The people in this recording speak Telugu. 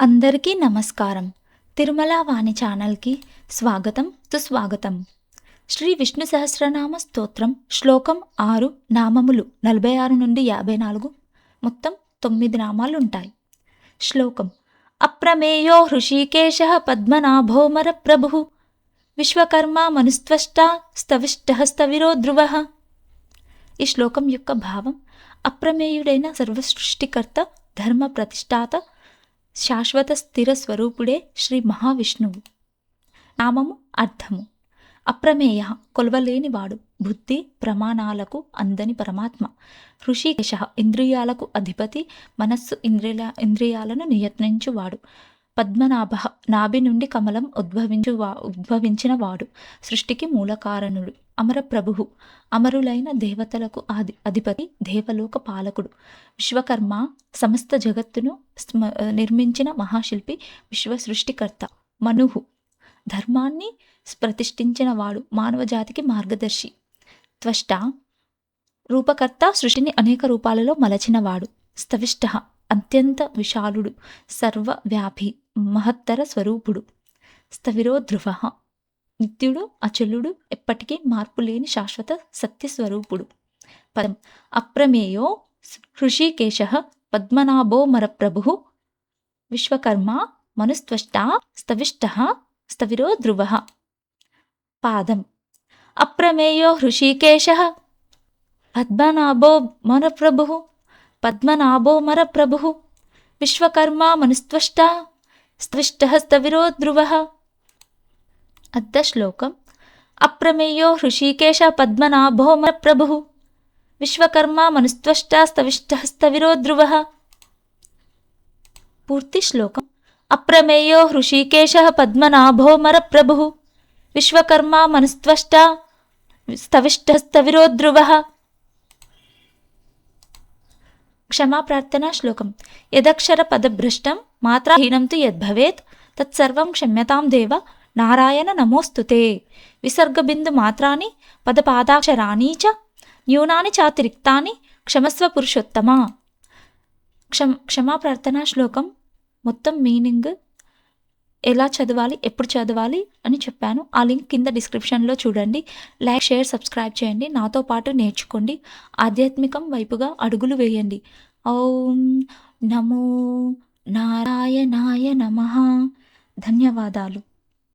అందరికీ నమస్కారం. తిరుమల వాణి ఛానల్కి స్వాగతం సుస్వాగతం. శ్రీ విష్ణు సహస్రనామ స్తోత్రం శ్లోకం ఆరు నామములు నలభై ఆరు నుండి యాభై నాలుగు మొత్తం తొమ్మిది నామాలు ఉంటాయి శ్లోకం అప్రమేయో హృషికేశ పద్మనాభోమర ప్రభు విశ్వకర్మ మనుస్త్వష్ట స్తవిష్ట స్తవిరో ధ్రువ ఈ శ్లోకం యొక్క భావం అప్రమేయుడైన సర్వసృష్టికర్త ధర్మ ప్రతిష్టాత శాశ్వత స్థిర స్వరూపుడే శ్రీ మహావిష్ణువు. నామము అర్థము. అప్రమేయ కొలవలేనివాడు బుద్ధి ప్రమాణాలకు అందని పరమాత్మ. ఋషికేశ ఇంద్రియాలకు అధిపతి మనస్సు ఇంద్రియ ఇంద్రియాలను నియత్నించువాడు. పద్మనాభ నాభి నుండి కమలం ఉద్భవించువా ఉద్భవించిన వాడు సృష్టికి మూలకారణుడు అమర ప్రభువు అమరులైన దేవతలకు ఆది అధిపతి దేవలోక పాలకుడు విశ్వకర్మ సమస్త జగత్తును స్మ నిర్మించిన మహాశిల్పి విశ్వ సృష్టికర్త మనుహు ధర్మాన్ని ప్రతిష్ఠించిన వాడు మానవజాతికి మార్గదర్శి త్వష్ట రూపకర్త సృష్టిని అనేక రూపాలలో మలచినవాడు స్తవిష్ట అత్యంత విశాలుడు సర్వవ్యాపి మహత్తర స్వరూపుడు. స్థవిరో ధ్రువ నిత్యుడు అచలుడు ఎప్పటికీ మార్పు లేని శాశ్వత సత్యస్వరూపుడు. పదం. అప్రమేయో హృషికేశ పద్మనాభో మరప్రభు. విశ్వకర్మ మనుస్త్వష్ట స్తవిష్ట స్థవిరో ధ్రువ పాదం. అప్రమేయో హృషికేశ పద్మనాభో మరప్రభు. పద్మనాభో మరప్రభు విశ్వకర్మ మనుస్త్వష్ట స్త్విష్ట స్థవిరో ధ్రువ అర్ధశ్లోకం అప్రమేయో హృషీకేశ పద్మనాభో మరప్రభు విశ్వకర్మ మనుస్త్వష్ట స్తవిష్ట స్థవిరో ధ్రువ పూర్తి శ్లోకం అప్రమేయో హృషీకేశ పద్మనాభో మరప్రభు విశ్వకర్మ మనుస్త్వష్ట స్తవిష్ట స్థవిరో ధ్రువ క్షమాప్రార్థనా శ్లోకం. యదక్షర పదభ్రష్టం మాత్రాహీనం తు యద్భవేత్ తత్సర్వం క్షమ్యతాం దేవ నారాయణ నమోస్తుతే. విసర్గబిందు మాత్రాని పదపాదాక్షరాణి చ న్యూనాని చాతిరిక్తాని క్షమస్వ పురుషోత్తమ. క్షమ క్షమాప్రార్థనా శ్లోకం. మొత్తం మీనింగ్ ఎలా చదవాలి ఎప్పుడు చదవాలి అని చెప్పాను. ఆ లింక్ కింద డిస్క్రిప్షన్లో చూడండి. లైక్ షేర్ సబ్స్క్రైబ్ చేయండి. నాతో పాటు నేర్చుకోండి. ఆధ్యాత్మికం వైపుగా అడుగులు వేయండి. ఓం నమో నారాయణాయ నమ. ధన్యవాదాలు.